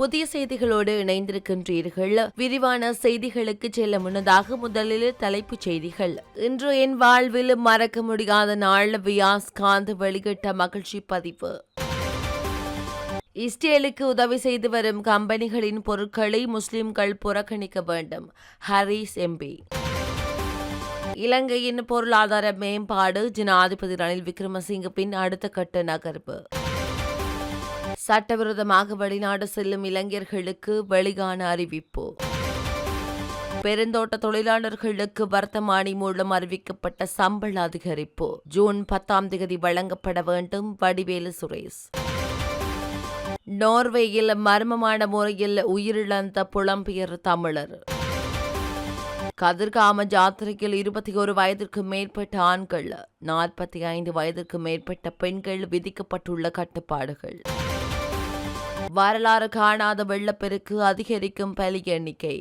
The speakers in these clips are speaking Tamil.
புதிய செய்திகளோடு இணைந்திருக்கின்றீர்கள். விரிவான செய்திகளுக்கு செல்ல முன்னதாக முதலில் தலைப்புச் செய்திகள். இன்று என் வாழ்வில் மறக்க முடியாத நாள் வியாஸ் காந்த் வெளியிட்ட மகிழ்ச்சி பதிவு. இஸ்ரேலுக்கு உதவி செய்து வரும் கம்பெனிகளின் பொருட்களை முஸ்லிம்கள் புறக்கணிக்க வேண்டும் ஹரிஸ் எம்பி இலங்கையின் பொருளாதார மேம்பாடு ஜனாதிபதி ரணில் விக்ரமசிங்க பின் அடுத்த கட்ட நகர்வு. சட்டவிரோதமாக வெளிநாடு செல்லும் இளைஞர்களுக்கு வெளிகான அறிவிப்பு. பெருந்தோட்ட தொழிலாளர்களுக்கு வர்த்தமானி மூலம் அறிவிக்கப்பட்ட சம்பள அதிகரிப்பு. ஜூன் பத்தாம் தேதி வழங்கப்பட வேண்டும் வடிவேலு சுரேஷ். நோர்வேயில் மர்மமான முறையில் உயிரிழந்த புலம்பெயர் தமிழர். கதிர்காம ஜாத்திரையில் இருபத்தி ஒரு வயதிற்கு மேற்பட்ட ஆண்கள் நாற்பத்தி ஐந்து வயதிற்கு மேற்பட்ட பெண்கள் விதிக்கப்பட்டுள்ள கட்டுப்பாடுகள். வரலாறு காணாத வெள்ளப்பெருக்கு அதிகரிக்கும் பலி எண்ணிக்கை.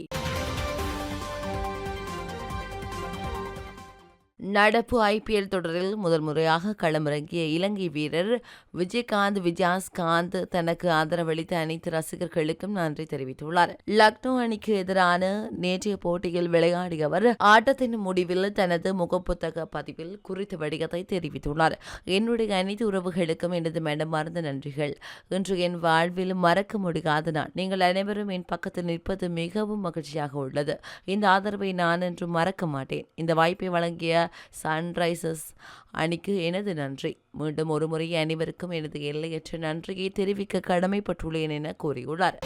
நடப்பு ஐபிஎல் தொடரில் முதல் முறையாக களமிறங்கிய இலங்கை வீரர் விஜயகாந்த் விஜயாஸ்காந்த் தனக்கு ஆதரவளித்த அனைத்து ரசிகர்களுக்கும் நன்றி தெரிவித்துள்ளார். லக்னோ அணிக்கு எதிரான நேற்றைய போட்டியில் விளையாடிய அவர் ஆட்டத்தின் முடிவில் தனது முகப்புத்தக பதிவில் குறித்த வடிகத்தை தெரிவித்துள்ளார். என்னுடைய அனைத்து உறவுகளுக்கும் எனது மனமார்ந்த நன்றிகள். இன்று என் வாழ்வில் மறக்க முடியாத நான் நீங்கள் அனைவரும் என் பக்கத்தில் நிற்பது மிகவும் மகிழ்ச்சியாக உள்ளது. இந்த ஆதரவை நான் என்று மறக்க மாட்டேன். இந்த வாய்ப்பை வழங்கிய சன்ரைசர்ஸ் அணிக்கு எனது நன்றி. மீண்டும் ஒருமுறை அனைவருக்கும் எனது எல்லையற்ற நன்றியை தெரிவிக்க கடமைப்பட்டுள்ளேன் என கூறியுள்ளார்.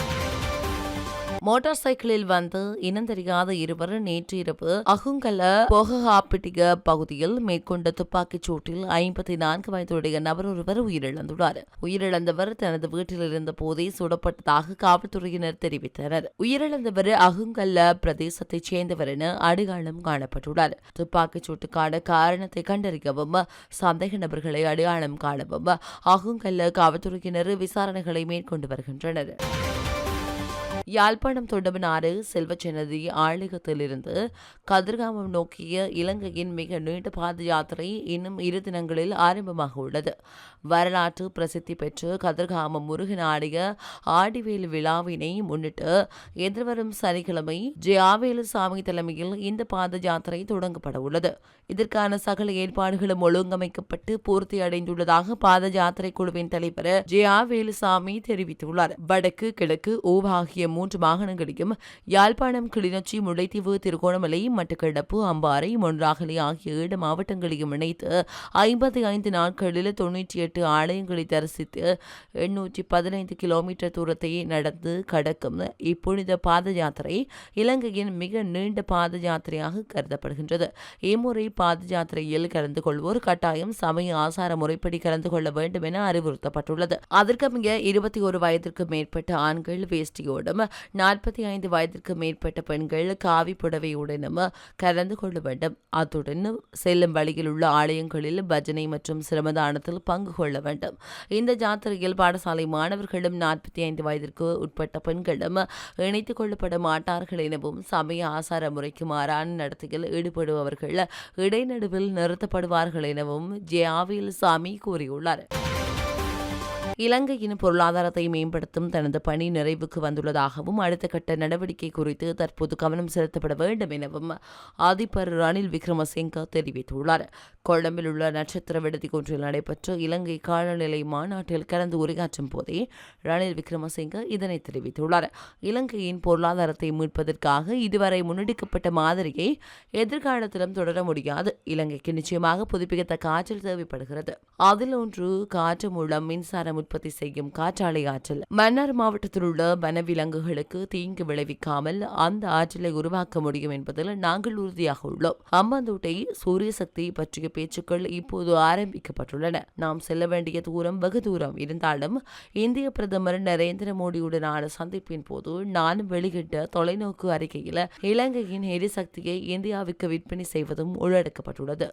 மோட்டார் சைக்கிளில் வந்து இனம் தெரியாத இருவர் நேற்று இரவு அகுங்கல பொகாப்பிட்டிக பகுதியில் மேற்கொண்ட துப்பாக்கிச் சூட்டில் ஐம்பத்தி நான்கு வயதுடைய நபர் ஒருவர் உயிரிழந்துள்ளார். உயிரிழந்தவர் தனது வீட்டில் இருந்த போதே சுடப்பட்டதாக காவல்துறையினர் தெரிவித்தனர். உயிரிழந்தவர் அகுங்கல்ல பிரதேசத்தைச் சேர்ந்தவர் என அடையாளம் காணப்பட்டுள்ளார். துப்பாக்கிச் சூட்டுக்கான காரணத்தை கண்டறியவும் சந்தேக நபர்களை அடையாளம் காணவும் அகுங்கல்ல காவல்துறையினர் விசாரணைகளை மேற்கொண்டு வருகின்றனர். யாழ்ப்பாணம் தொண்டமனாறு செல்வச்சன்னதி ஆளுகத்திலிருந்து கதிர்காமம் நோக்கிய இலங்கையின் மிக நீண்ட பாத யாத்திரை இன்னும் இரு தினங்களில் ஆரம்பமாக உள்ளது. வரலாற்று பிரசித்தி பெற்று கதிர்காமம் முருகன் ஆடிய ஆடிவேலு விழாவினை முன்னிட்டு எதிர்வரும் சனிக்கிழமை ஜெயாவேலு சாமி தலைமையில் இந்த பாத யாத்திரை தொடங்கப்பட உள்ளது. இதற்கான சகல ஏற்பாடுகளும் ஒழுங்கமைக்கப்பட்டு பூர்த்தி அடைந்துள்ளதாக பாத யாத்திரை குழுவின் தலைவர் ஜெயா வேலுசாமி தெரிவித்துள்ளார். வடக்கு கிழக்கு ஓவ் மூன்று மாகாணங்களையும் யாழ்ப்பாணம் கிளிநொச்சி முல்லைத்தீவு திருகோணமலை மட்டக்களப்பு அம்பாறை மொன்றாகலை ஆகிய ஏழு மாவட்டங்களையும் இணைத்து ஐம்பத்தி ஐந்து நாட்களில் தொன்னூற்றி எட்டு ஆலயங்களை தரிசித்து எண்ணூற்றி பதினைந்து கிலோமீட்டர் தூரத்தை நடந்து கடக்கும். இப்புனித பாத யாத்திரை இலங்கையின் மிக நீண்ட பாத யாத்திரையாக கருதப்படுகின்றது. இம்முறை பாத யாத்திரையில் கலந்து கொள்வோர் கட்டாயம் சமய ஆசார முறைப்படி கலந்து கொள்ள வேண்டும் என அறிவுறுத்தப்பட்டுள்ளது. அதற்கமைய இருபத்தி ஒரு வயதிற்கு மேற்பட்ட ஆண்கள் வேஷ்டியோடும் நாற்பத்தி ஐந்து வயதிற்கு மேற்பட்ட பெண்கள் காவி புடவையுடனும் கலந்து கொள்ள வேண்டும். அத்துடன் செல்லும் வழியில் உள்ள ஆலயங்களில் பஜனை மற்றும் சிரமதானத்தில் பங்கு கொள்ள வேண்டும். இந்த ஜாத்திரையில் பாடசாலை மாணவர்களும் நாற்பத்தி ஐந்து வயதிற்கு உட்பட்ட பெண்களும் இணைத்துக் கொள்ளப்பட மாட்டார்கள் எனவும் சமய ஆசார முறைக்கு மாறான நடத்தையில் ஈடுபடுபவர்கள் இடைநடுவில் நிறுத்தப்படுவார்கள் எனவும் ஜே சாமி கூறியுள்ளார். இலங்கையின் பொருளாதாரத்தை மேம்படுத்தும் தனது பணி நிறைவுக்கு வந்துள்ளதாகவும் அடுத்த கட்ட நடவடிக்கை குறித்து தற்போது கவனம் செலுத்தப்பட வேண்டும் எனவும் அதிபர் ரணில் விக்ரமசிங்க தெரிவித்துள்ளார். கொழம்பில் உள்ள நட்சத்திர விடுதி ஒன்றில் நடைபெற்ற இலங்கை காலநிலை மாநாட்டில் கலந்து உரையாற்றும் போதே ரணில் விக்ரமசிங்க இதனை தெரிவித்துள்ளார். இலங்கையின் பொருளாதாரத்தை மீட்பதற்காக இதுவரை முன்னெடுக்கப்பட்ட மாதிரியை எதிர்காலத்திலும் தொடர முடியாது. இலங்கைக்கு நிச்சயமாக புதுப்பிக்கத்தக்க ஆற்றல் தேவைப்படுகிறது. அதில் ஒன்று காற்று மூலம் மின்சாரம் உற்பத்தி செய்யும் காற்றாலை ஆற்றல். மன்னார் மாவட்டத்தில் உள்ள வனவிலங்குகளுக்கு தீங்கு விளைவிக்காமல் அந்த ஆற்றலை உருவாக்க முடியும் என்பதில் நாங்கள் உறுதியாக உள்ளோம். அம்பாந்தோட்டை சூரிய சக்தி பற்றிய பேச்சுக்கள் இப்போது ஆரம்பிக்கப்பட்டுள்ளன. நாம் செல்ல வேண்டிய தூரம் வெகு தூரம் இருந்தாலும் இந்திய பிரதமர் நரேந்திர மோடியுடனான சந்திப்பின் போது நான் வெளியிட்ட தொலைநோக்கு அறிக்கையில் இலங்கையின் எரிசக்தியை இந்தியாவுக்கு விற்பனை செய்வதும் உள்ளடக்கப்பட்டுள்ளது.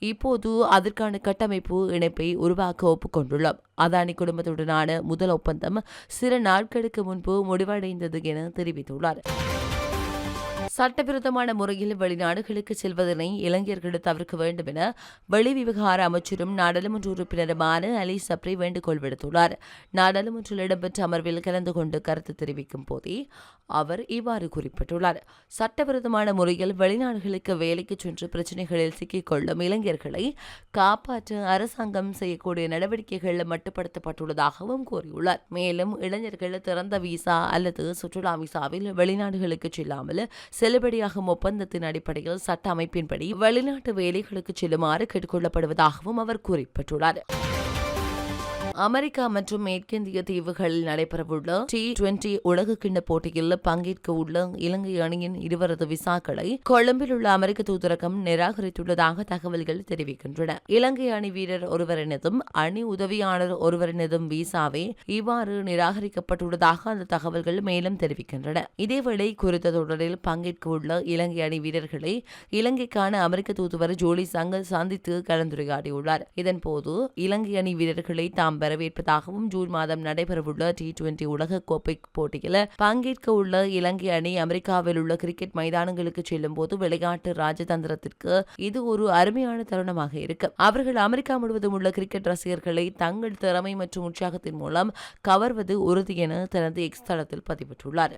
இப்போது அதற்கான கட்டமைப்பு இணைப்பை உருவாக்க ஒப்புக்கொண்டுள்ளோம். அதானி குடும்பத்துடனான முதல் ஒப்பந்தம் சில நாட்களுக்கு முன்பு முடிவடைந்தது என தெரிவித்துள்ளார். சட்டவிரோதமான முறையில் வெளிநாடுகளுக்கு செல்வதனை இளைஞர்கள் தவிர்க்க வேண்டும் என வெளிவிவகார அமைச்சரும் நாடாளுமன்ற உறுப்பினருமான அலி சப்ரி வேண்டுகோள் விடுத்துள்ளார். நாடாளுமன்றில் இடம்பெற்ற அமர்வில் கலந்து கொண்டு கருத்து தெரிவிக்கும் போதே அவர் இவ்வாறு குறிப்பிட்டுள்ளார். சட்டவிரோதமான முறையில் வெளிநாடுகளுக்கு வேலைக்கு சென்று பிரச்சினைகளில் சிக்கிக்கொள்ளும் இளைஞர்களை காப்பாற்ற அரசாங்கம் செய்யக்கூடிய நடவடிக்கைகள் மட்டுப்படுத்தப்பட்டுள்ளதாகவும் கூறியுள்ளார். மேலும் இளைஞர்கள் திறந்த விசா அல்லது சுற்றுலா விசாவில் வெளிநாடுகளுக்கு செல்லாமல் செல்லுபடியாகும் ஒப்பந்தத்தின் அடிப்படையில் சட்ட அமைப்பின்படி வெளிநாட்டு வேலைகளுக்கு செல்லுமாறு கேட்டுக்கொள்ளப்படுவதாகவும் அவர் குறிப்பிட்டுள்ளார். அமெரிக்கா மற்றும் மேற்கிந்திய தீவுகளில் நடைபெறவுள்ள டி டுவெண்டி உலகக்கிண்ண போட்டியில் பங்கேற்க உள்ள இலங்கை அணியின் இருவரது விசாக்களை கொழும்பில் உள்ள அமெரிக்க தூதரகம் நிராகரித்துள்ளதாக தகவல்கள் தெரிவிக்கின்றன. இலங்கை அணி வீரர் ஒருவரினதும் அணி உதவியாளர் ஒருவரினதும் விசாவே இவ்வாறு நிராகரிக்கப்பட்டுள்ளதாக அந்த தகவல்கள் மேலும் தெரிவிக்கின்றன. இதேவேளை குறித்த தொடரில் பங்கேற்க உள்ள இலங்கை அணி வீரர்களை இலங்கைக்கான அமெரிக்க தூதுவர் ஜோலி சங்க சந்தித்து கலந்துரையாடியுள்ளார். இதன்போது இலங்கை அணி வீரர்களை தாம் வரவேற்பதாகவும் ஜூன் மாதம் நடைபெறவுள்ள டி டுவெண்டி உலகக்கோப்பை போட்டியில் பங்கேற்க உள்ள இலங்கை அணி அமெரிக்காவில் உள்ள கிரிக்கெட் மைதானங்களுக்கு செல்லும் போது விளையாட்டு ராஜதந்திரத்திற்கு இது ஒரு அருமையான தருணமாக இருக்கும் அவர்கள் அமெரிக்கா முழுவதும் உள்ள கிரிக்கெட் ரசிகர்களை தங்கள் திறமை மற்றும் உற்சாகத்தின் மூலம் கவர்வது உறுதி என தனது எக்ஸ் தளத்தில் பதிவிட்டுள்ளார்.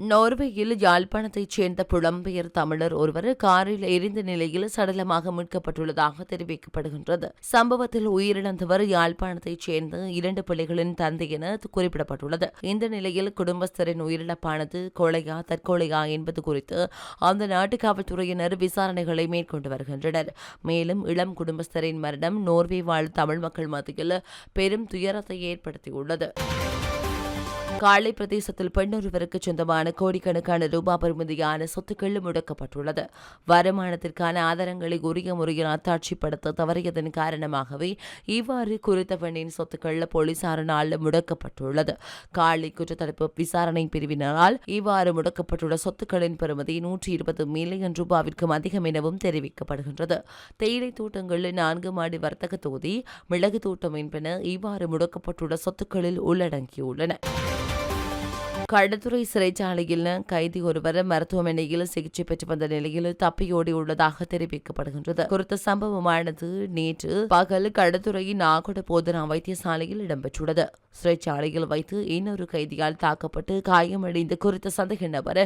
நோர்வேயில் யாழ்ப்பாணத்தைச் சேர்ந்த புலம்பெயர் தமிழர் ஒருவர் காரில் எரிந்த நிலையில் சடலமாக மீட்கப்பட்டுள்ளதாக தெரிவிக்கப்படுகின்றது. சம்பவத்தில் உயிரிழந்தவர் யாழ்ப்பாணத்தைச் சேர்ந்த இரண்டு பிள்ளைகளின் தந்தை என குறிப்பிடப்பட்டுள்ளது. இந்த நிலையில் குடும்பஸ்தரின் உயிரிழப்பானது கொலையா தற்கொலையா என்பது குறித்து அந்த நாட்டு காவல்துறையினர் விசாரணைகளை மேற்கொண்டு வருகின்றனர். மேலும் இளம் குடும்பஸ்தரின் மரணம் நோர்வே வாழ் தமிழ் மக்கள் மத்தியில் பெரும் துயரத்தை ஏற்படுத்தியுள்ளது. காளை பிரதேசத்தில் பெண்ணொருவருக்கு சொந்தமான கோடிக்கணக்கான ரூபாய் பெறுமதியான சொத்துக்கள் முடக்கப்பட்டுள்ளது. வருமானத்திற்கான ஆதாரங்களை உரிய முறையில் அத்தாட்சிப்படுத்த தவறியதன் காரணமாகவே இவ்வாறு குறித்த பெண்ணின் சொத்துக்கள் போலீசாரினால் முடக்கப்பட்டுள்ளது. காளை குற்றத்தடுப்பு விசாரணை பிரிவினரால் இவ்வாறு முடக்கப்பட்டுள்ள சொத்துக்களின் பெறுமதி நூற்றி இருபது மில்லியன் ரூபாவிற்கும் அதிகம் எனவும் தெரிவிக்கப்படுகின்றது. தேயிலை தோட்டங்களில் நான்கு மாடி வர்த்தக தொகுதி மிளகு தோட்டம் என்பன இவ்வாறு முடக்கப்பட்டுள்ள சொத்துக்களில் உள்ளடங்கியுள்ளன. கடத்துறை சிறைச்சாலையில் கைதி ஒருவர் மருத்துவமனையில் சிகிச்சை பெற்று வந்த நிலையில் தப்பியோடி உள்ளதாக தெரிவிக்கப்படுகின்றது குறித்த சம்பவமானது நேற்று பகல் கடத்துறை நாகொட போதனா வைத்தியசாலையில் இடம்பெற்றுள்ளது சிறைச்சாலையில் வைத்து இன்னொரு கைதியால் தாக்கப்பட்டு காயமடைந்த குறித்த சந்தேக நபர்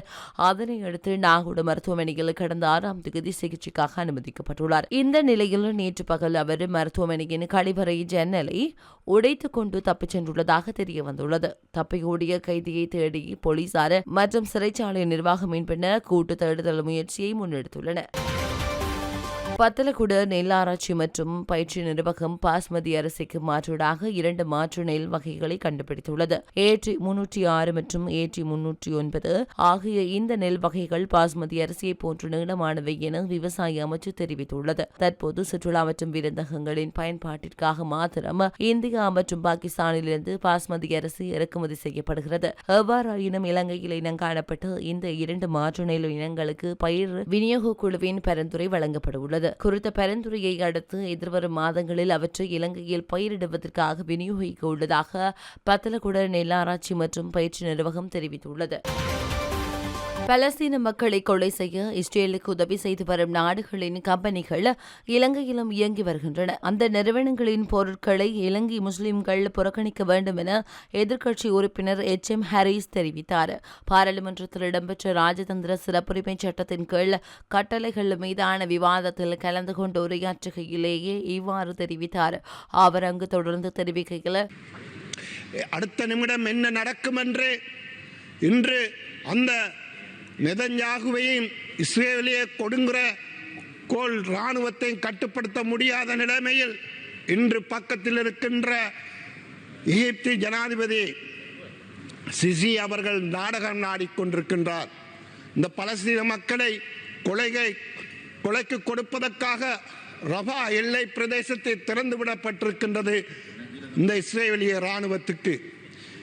அதனை அடுத்து நாகோடு மருத்துவமனையில் கடந்த ஆறாம் தேதி சிகிச்சைக்காக அனுமதிக்கப்பட்டுள்ளார் இந்த நிலையில் நேற்று பகல் அவர் மருத்துவமனையின் கழிவறை ஜன்னலை உடைத்துக் கொண்டு தப்பிச் சென்றுள்ளதாக தெரிய வந்துள்ளது தப்பியோடிய கைதியை தேடி போலீசார் மற்றும் சிறைச்சாலை நிர்வாகம் பின்னர் கூட்டு தேடுதல் முயற்சியை முன்னெடுத்துள்ளன பத்தலக்குடு நெல் ஆராய்ச்சி மற்றும் பயிற்சி நிர்வாகம் பாஸ்மதி அரிசிக்கு மாற்றீடாக இரண்டு மாற்று நெல் வகைகளை கண்டுபிடித்துள்ளது. ஏற்றி முன்னூற்றி ஆறு மற்றும் ஏற்றி முன்னூற்றி ஒன்பது ஆகிய இந்த நெல் வகைகள் பாஸ்மதி அரிசியை போன்று நீளமானவை என விவசாய அமைச்சு தெரிவித்துள்ளது. தற்போது சுற்றுலா மற்றும் விருந்தகங்களின் பயன்பாட்டிற்காக மாத்திரம் இந்தியா மற்றும் பாகிஸ்தானிலிருந்து பாஸ்மதி அரிசி இறக்குமதி செய்யப்படுகிறது. எவ்வாறாயினும் இலங்கையில் இனம் காணப்பட்டு இந்த இரண்டு மாற்று நெல் இனங்களுக்கு பயிர் விநியோக குழுவின் பரிந்துரை வழங்கப்பட உள்ளது குறித்த பரிந்துரையை அடுத்து எதிர்வரும் மாதங்களில் அவற்றை இலங்கையில் பயிரிடுவதற்காக விநியோகிக்க உள்ளதாக பத்தலகுட நெல்லாராய்ச்சி மற்றும் பயிற்சி நிர்வாகம் தெரிவித்துள்ளது. பலஸ்தீன மக்களை கொலை செய்ய இஸ்ரேலுக்கு உதவி செய்து வரும் நாடுகளின் கம்பெனிகள் இலங்கையிலும் இயங்கி வருகின்றன. அந்த நிறுவனங்களின் பொருட்களை இலங்கை முஸ்லிம்கள் புறக்கணிக்க வேண்டும் என எதிர்க்கட்சி உறுப்பினர் எச். எம். ஹாரிஸ் தெரிவித்தார். பாராளுமன்றத்தில் இடம்பெற்ற ராஜதந்திர சிறப்புரிமை சட்டத்தின் கீழ் கட்டளைகள் மீதான விவாதத்தில் கலந்து கொண்டு உரையாற்றுகையிலேயே இவ்வாறு தெரிவித்தார். அவர் அங்கு தொடர்ந்து தெரிவிக்கையில் அடுத்த நிமிடம் என்ன நடக்கும் என்று இன்று அந்த நெதன்யாகுவையும் இஸ்ரேலிய கொடுங்குற கோல் இராணுவத்தை கட்டுப்படுத்த முடியாத நிலைமையில் இன்று பக்கத்தில் இருக்கின்ற எகிப்தி ஜனாதிபதி சிசி அவர்கள் நாடகம் நாடிக்கொண்டிருக்கின்றார் இந்த பலஸ்தீன மக்களை கொலைகை கொலைக்கு கொடுப்பதற்காக ரபா எல்லை பிரதேசத்தை திறந்துவிடப்பட்டிருக்கின்றது இந்த இஸ்ரேலிய இராணுவத்துக்கு.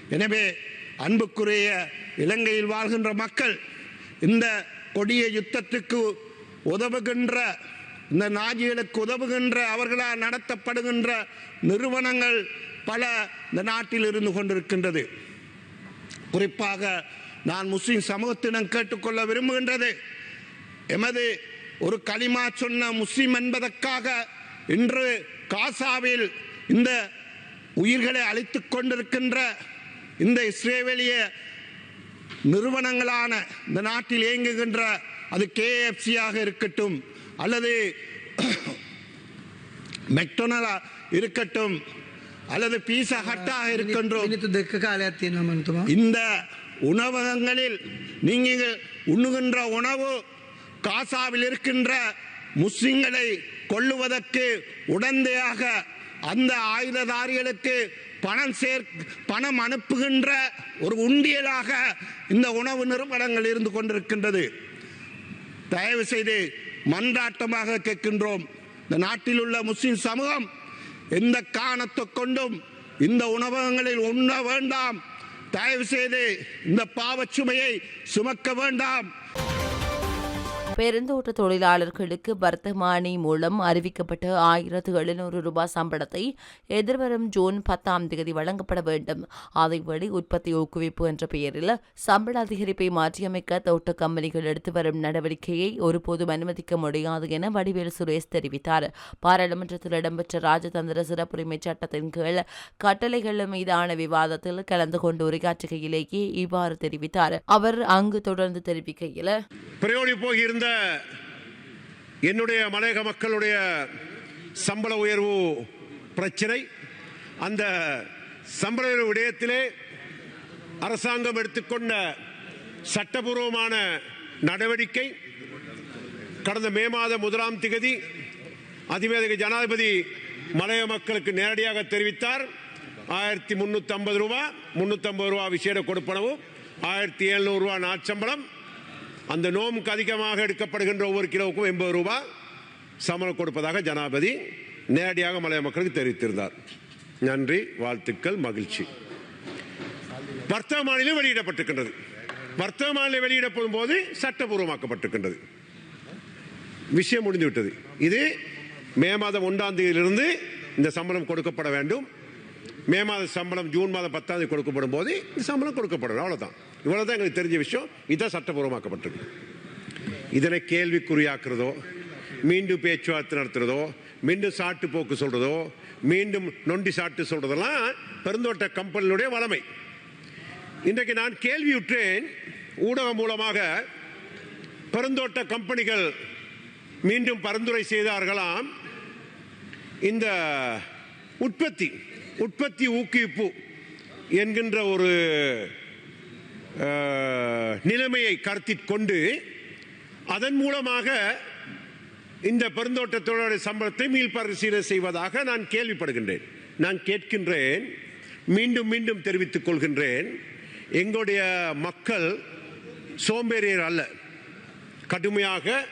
எனவே அன்புக்குரிய இலங்கையில் வாழ்கின்ற மக்கள் இந்த கொடிய யுத்தத்துக்கு உதவுகின்ற இந்த நாஜிகளுக்கு உதவுகின்ற அவர்களால் நடத்தப்படுகின்ற நிறுவனங்கள் பல இந்த நாட்டில் இருந்து கொண்டிருக்கின்றது. குறிப்பாக நான் முஸ்லிம் சமூகத்திடம் கேட்டுக்கொள்ள விரும்புகின்றது. எமது ஒரு களிமா சொன்ன முஸ்லிம் என்பதற்காக இன்று காசாவில் இந்த உயிர்களை அழித்து கொண்டிருக்கின்ற இந்த இஸ்ரேவேலிய நிறுவனங்களான இந்த நாட்டில் இயங்குகின்ற அது கேஎஃப்சியாக இருக்கட்டும் அல்லது மெக்டொனலா இருக்கட்டும் அல்லது பீசா ஹட்டாக இருக்கின்றோம். இந்த உணவகங்களில் நீங்கள் உண்ணுகின்ற உணவு காசாவில் இருக்கின்ற முஸ்லிம்களை கொள்ளுவதற்கு உடந்தையாக அந்த ஆயுததாரிகளுக்கு பணம் சேர் பணம் அனுப்புகின்ற ஒரு உண்டியலாக இந்த உணவு நிறுவனங்கள் இருந்து கொண்டிருக்கின்றது. தயவு செய்து மன்றாட்டமாக கேட்கின்றோம். இந்த நாட்டில் உள்ள முஸ்லிம் சமூகம் எந்த காரணத்தை கொண்டும் இந்த உணவகங்களில் உண்ண வேண்டாம். தயவு செய்து இந்த பாவச்சுமையை சுமக்க வேண்டாம். பெருந்தோட்ட தொழிலாளர்களுக்கு வர்த்தமானி மூலம் அறிவிக்கப்பட்ட ஆயிரத்து எழுநூறு ரூபாய் சம்பளத்தை எதிர்வரும் ஜூன் பத்தாம் தேதி வழங்கப்பட வேண்டும். அதேபடி உற்பத்தி ஊக்குவிப்பு என்ற பெயரில் சம்பள அதிகரிப்பை மாற்றியமைக்க தோட்ட கம்பெனிகள் எடுத்து வரும் நடவடிக்கையை ஒருபோதும் அனுமதிக்க முடியாது என வடிவேல் சுரேஷ் தெரிவித்தார். பாராளுமன்றத்தில் இடம்பெற்ற ராஜதந்திர சிறப்புரிமை சட்டத்தின் கீழ் கட்டளைகள் மீதான விவாதத்தில் கலந்து கொண்டு உரையாற்றுகையிலேயே இவ்வாறு தெரிவித்தார். அவர் அங்கு தொடர்ந்து தெரிவிக்கையில் பிரயோடி என்னுடைய மலையக மக்களுடைய சம்பள உயர்வு பிரச்சனை அந்த சம்பள உயர்வு விடயத்திலே அரசாங்கம் எடுத்துக்கொண்ட சட்டபூர்வமான நடவடிக்கை கடந்த மே மாதம் முதலாம் திகதி அதிமேதக ஜனாதிபதி மலைய மக்களுக்கு நேரடியாக தெரிவித்தார். ஆயிரத்தி முன்னூத்தி ஐம்பது ரூபா முன்னூத்தி ஐம்பது ரூபா விசேட கொடுப்பனவும் ஆயிரத்தி எழுநூறு ரூபா நாட்சம்பளம் அந்த நோமுக்கு அதிகமாக எடுக்கப்படுகின்ற ஒவ்வொரு கிலோவுக்கும் எண்பது ரூபாய் சம்பளம் கொடுப்பதாக ஜனாபதி நேரடியாக மலைய மக்களுக்கு தெரிவித்திருந்தார். நன்றி வாழ்த்துக்கள் மகிழ்ச்சி. வர்த்தக மாநிலம் வெளியிடப்பட்டிருக்கின்றது. வர்த்தக மாநிலம் வெளியிடப்படும் போது சட்டபூர்வமாக்கப்பட்டிருக்கின்றது. விஷயம் முடிந்து விட்டது. இது மே மாதம் ஒன்றாம் தேதியிலிருந்து இந்த சம்பளம் கொடுக்கப்பட வேண்டும். மே மாத சம்பளம் ஜூன் மாதம் பத்தாம் தேதி கொடுக்கப்படும் போது இந்த சம்பளம் கொடுக்கப்படும் இவ்வளோ இவ்வளவுதான் எங்களுக்கு தெரிஞ்ச விஷயம். இதுதான் சட்டபூர்வமாக்கப்பட்டிருக்கு. இதனை கேள்விக்குறியாக்குறதோ மீண்டும் பேச்சுவார்த்தை நடத்துறதோ மீண்டும் சாட்டு போக்கு சொல்றதோ மீண்டும் நொண்டி சாட்டு சொல்றதெல்லாம் பெருந்தோட்ட கம்பெனியுடைய வளமை. இன்றைக்கு நான் கேள்வியுற்றேன் ஊடகம் மூலமாக பெருந்தோட்ட கம்பெனிகள் மீண்டும் பரிந்துரை செய்தார்களாம். இந்த உற்பத்தி உற்பத்தி ஊக்குவிப்பு என்கின்ற ஒரு நிலைமையை கருத்தில் கொண்டு அதன் மூலமாக இந்த பெருந்தோட்ட தொழிலாளர் சம்பளத்தை மீள்பரிசீலனை செய்வதாக நான் கேள்விப்படுகின்றேன். நான் கேட்கின்றேன் மீண்டும் மீண்டும் தெரிவித்துக் கொள்கின்றேன் எங்களுடைய மக்கள் சோம்பேறியர் அல்ல. கடுமையாக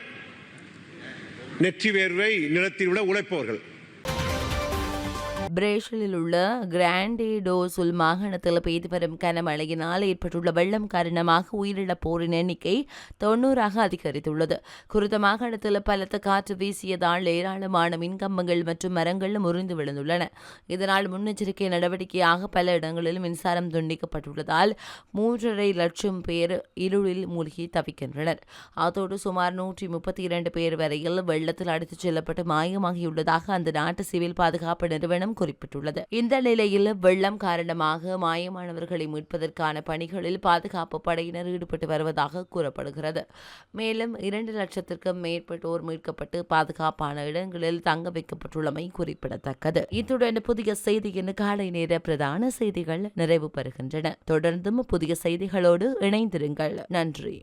நெற்றி வேர்வை நிலத்தில் விட உழைப்பவர்கள். பிரேசிலில் உள்ள கிராண்டே டோசுல் மாகாணத்தில் பெய்து வரும் கனமழையினால் ஏற்பட்டுள்ள வெள்ளம் காரணமாக உயிரிழப்போரின் எண்ணிக்கை தொன்னூறாக அதிகரித்துள்ளது. குறித்த மாகாணத்தில் பலத்த காற்று வீசியதால் ஏராளமான மின்கம்பங்கள் மற்றும் மரங்கள் முறிந்து விழுந்துள்ளன. இதனால் முன்னெச்சரிக்கை நடவடிக்கையாக பல இடங்களில் மின்சாரம் துண்டிக்கப்பட்டுள்ளதால் மூன்றரை லட்சம் பேர் இருளில் மூழ்கி தவிக்கின்றனர். அதோடு சுமார் நூற்றி முப்பத்தி இரண்டு பேர் வரையில் வெள்ளத்தில் அடித்துச் செல்லப்பட்டு மாயமாகியுள்ளதாக அந்த நாட்டு சிவில் பாதுகாப்பு நிறுவனம் குறிப்பிட்டுள்ளது. இந்த நிலையில் வெள்ளம் காரணமாக மாயமானவர்களை மீட்பதற்கான பணிகளில் பாதுகாப்பு படையினர் ஈடுபட்டு வருவதாக கூறப்படுகிறது. மேலும் இரண்டு லட்சத்திற்கும் மேற்பட்டோர் மீட்கப்பட்டு பாதுகாப்பான இடங்களில் தங்க வைக்கப்பட்டுள்ளமை குறிப்பிடத்தக்கது. இத்துடன் புதிய செய்தியின் காலை நேர பிரதான செய்திகள் நிறைவு பெறுகின்றன. தொடர்ந்தும் புதிய செய்திகளோடு இணைந்திருங்கள். நன்றி.